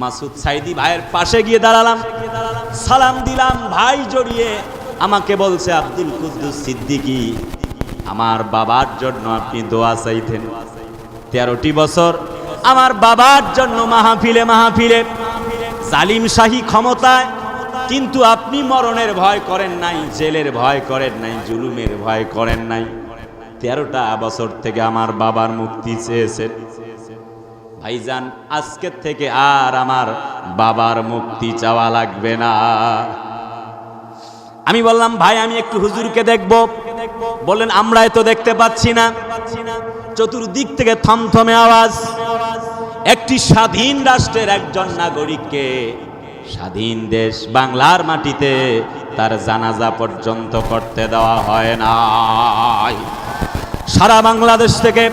মাসুদ সাইদি ভাইয়ের পাশে গিয়ে দাঁড়ালাম। সালাম দিলাম ভাই জড়িয়ে। আমাকে বলছে, আব্দুল কুদ্দুস সিদ্দিকী, আমার বাবার জন্য আপনি দোয়া চাইতেন। তেরোটি বছর আমার বাবার জন্য মাহফিলে মাহফিলে। জালিম শাহী ক্ষমতায়, কিন্তু আপনি মরণের ভয় করেন নাই, জেলের ভয় করেন নাই, জুলুমের ভয় করেন নাই। তেরোটা বছর থেকে আমার বাবার মুক্তি চেয়েছেন। ভাইজান আজকের থেকে আর আমার বাবার মুক্তি চাওয়া লাগবে না। আমি বললাম, ভাই, আমি একটু হুজুরকে দেখব। বললেন, আমরাই তো দেখতে পাচ্ছি না। চতুর্দিক থেকে থমথমে আওয়াজ। একটি স্বাধীন রাষ্ট্রের একজন নাগরিককে স্বাধীন দেশ বাংলার মাটিতে তার জানাজা পর্যন্ত করতে দেওয়া হয় না সারা বাংলাদেশ থেকে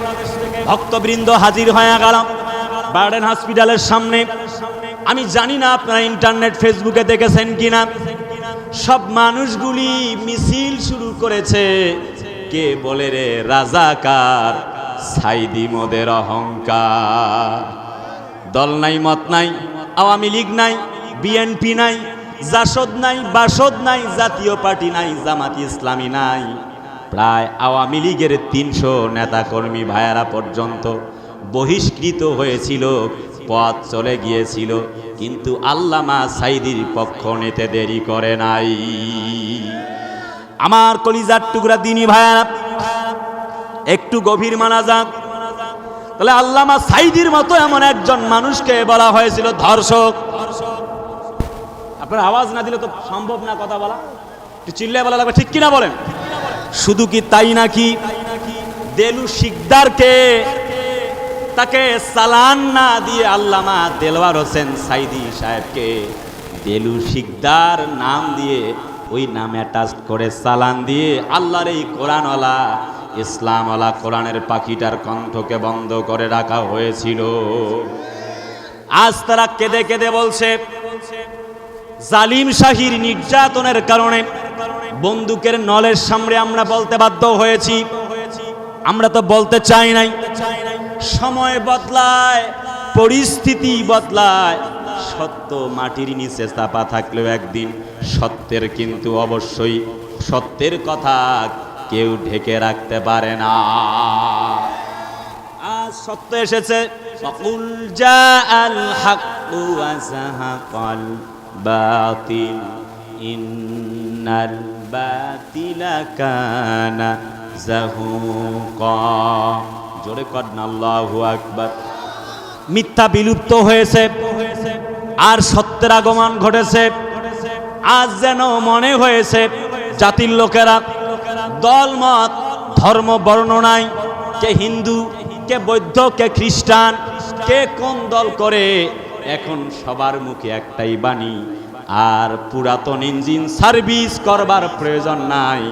ভক্তবৃন্দ হাজির হয়ে গেল বার্ডেন হসপিটালের সামনে। আমি জানি না আপনারা ইন্টারনেট, ফেসবুকে দেখেছেন কিনা। সব মানুষগুলি মিছিল শুরু করেছে। কে বলে রে, রাজাকার, সাইদি মোদের অহংকার। দল নাই, মত নাই, আওয়ামী লীগ নাই, বিএনপি নাই, জাসদ নাই, বাসদ নাই, জাতীয় পার্টি নাই, জামাত ইসলামী নাই। প্রায় আওয়ামী লীগের তিনশো নেতাকর্মী ভাইয়ারা পর্যন্ত বহিষ্কৃত হয়েছিল, পথ চলে গিয়েছিল, কিন্তু আল্লামা সাইদির পক্ষ নিতে দেরি করে নাই। আমার কলিজার টুকরা দিনী ভাইয়ারা, একটু গভীর মানা যাক। তাহলে আল্লামা সাইদির মতো এমন একজন মানুষকে বলা হয়েছিল ধর্ষক। আপনার আওয়াজ না দিলে তো সম্ভব না কথা বলা। একটু চিল্লায় বলা লাগবে, ঠিক কিনা বলেন? শুধু কি তাই নাকি? দেলু শিকদারকে তাকে সালান না দিয়ে আল্লামা দেলওয়ার হোসেন সাইদি সাহেবকে দেলু শিকদার নাম দিয়ে ওই নাম অ্যাটাচ করে সালান দিয়ে আল্লাহর এই কোরআনওয়ালা, ইসলামওয়ালা কোরআনের পাখিটার কণ্ঠকে বন্ধ করে রাখা হয়েছিল। আজ তারা কেঁদে কেঁদে বলছে, জালিম শাহির নির্যাতনের কারণে বন্দুকের নলের সামনে আমরা বলতে বাধ্য হয়েছি। আমরা তো বলতে চাই নাই। সময় বদলায়, পরিস্থিতি বদলায়। সত্য মাটির নিচে চাপা থাকলেও একদিন সত্যের কিন্তু অবশ্যই সত্যের কথা কেউ ঢেকে রাখতে পারে না। আজ সত্য এসেছে। বাতিলা কানা জাহুকা। জোরে আকবার। মিথ্যা বিলুপ্ত হয়েছে, আর সত্যের আগমন ঘটেছে। আজ যেন মনে হয়েছে, জাতির লোকেরা দলমত ধর্ম বর্ণনায় কে হিন্দু, কে বৌদ্ধ, কে খ্রিস্টান, কে কোন দল করে, এখন সবার মুখে একটাই বাণী, আর পুরাতন ইঞ্জিন সার্ভিস করবার প্রয়োজন নাই।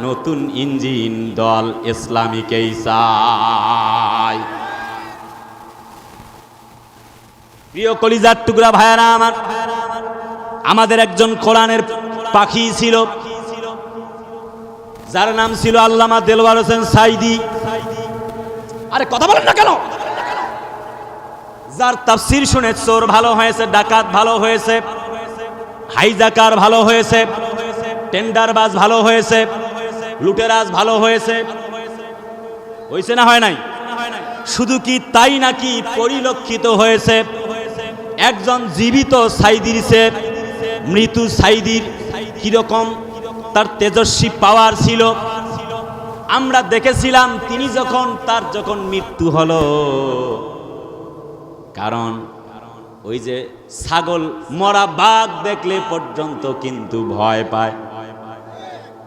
নতুন ইঞ্জিন দল ইসলামীকেই চায় প্রিয় কলিজার টুকরা ভাইয়ারা আমার, আমাদের একজন কোরআনের পাখি ছিল, যার নাম ছিল আল্লামা দেলওয়ার হোসেন সাইদি। আরে কথা বলেন না কেন? যার তাফসির শুনে চোর ভালো হয়েছে, ডাকাত ভালো হয়েছে, হাইজাকার ভালো হয়েছে টেন্ডার টেন্ডারবাজ ভালো হয়েছে লুটেরাজ ভালো হয়েছে। হয়েছে না হয় নাই? শুধু কি তাই নাকি পরিলক্ষিত হয়েছে? একজন জীবিত সাইদির সে মৃত্যু সাইদির কীরকম? তার তেজস্বী পাওয়ার ছিল। আমরা দেখেছিলাম তিনি যখন, তার যখন মৃত্যু হলো। কারণ ওই যে ছাগল মরা বাঘ দেখলে পর্যন্ত কিন্তু ভয় পায়।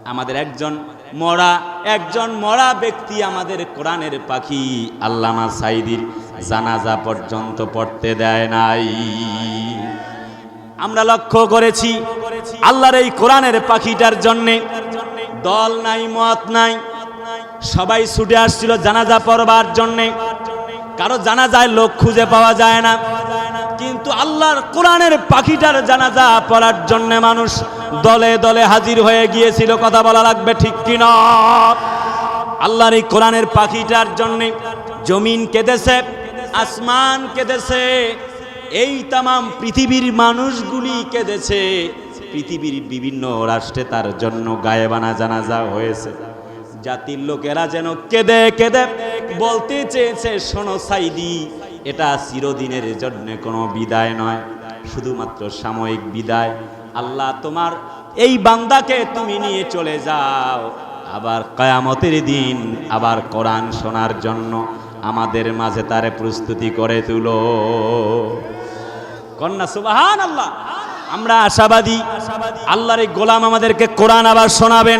আমাদের একজন মরা একজন মরা ব্যক্তি আমাদের কোরআনের পাখি। আল্লামা সাইদির জানাজা পর্যন্ত পড়তে দেয় নাই। আমরা লক্ষ্য করেছি, আল্লাহর এই কোরআনের পাখিটার জন্যে দল নাই, মত নাই। সবাই ছুটে আসছিল জানাজা পড়বার জন্যে। কারও জানাজায় লোক খুঁজে পাওয়া যায় না। কিন্তু আল্লাহর কোরআনের পাখিটার জানাজা পড়ার জন্য মানুষ দলে দলে হাজির হয়ে গিয়েছিল, কথা বলা লাগবে ঠিক কিনা? আল্লাহর এই কোরআনের পাখিটার জন্য জমিন কেঁদেছে, আসমান কেঁদেছে, এই তামাম পৃথিবীর মানুষগুলি কেঁদেছে, পৃথিবীর বিভিন্ন রাষ্ট্রে তার জন্য গায়েবানা জানাজা হয়েছে। জাতির লোকেরা যেন কেঁদে কেঁদে বলতে চেয়েছে, শোনো সাইদি, এটা চিরদিনের জন্য কোনো বিদায় নয়। শুধুমাত্র সাময়িক বিদায়। আল্লাহ তোমার এই বান্দাকে তুমি নিয়ে চলে যাও। আবার কয়ামতের দিন আবার কোরআন শোনার জন্য আমাদের মাঝে তারে প্রস্তুতি করে তুলো। কন্যা সুবাহান আল্লাহ আমরা আশাবাদী, আল্লাহর এই গোলাম আমাদেরকে কোরআন আবার শোনাবেন।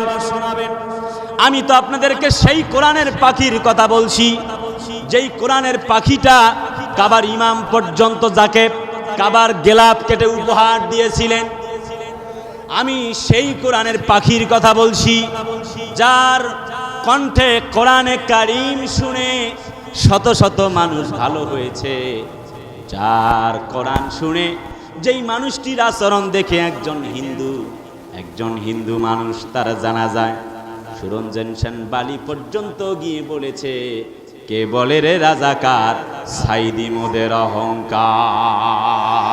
আমি তো আপনাদেরকে সেই কোরআনের পাখির কথা বলছি, যেই কোরআনের পাখিটা কাবার ইমাম পর্যন্ত যাকে কাবার গেলাপ কেটে উপহার দিয়েছিলেন। আমি সেই কোরআনের পাখির কথা বলছি, যার কণ্ঠে কোরআনে কারিম শুনে শত শত মানুষ ভালো হয়েছে। যার কোরআন শুনে যেই মানুষটির আচরণ দেখে একজন হিন্দু একজন হিন্দু মানুষ তারা জানা যায়। সুরঞ্জন সেন বালি পর্যন্ত গিয়ে বলেছে কে বলে রে রাজাকার? সাইদি মোদের অহংকার।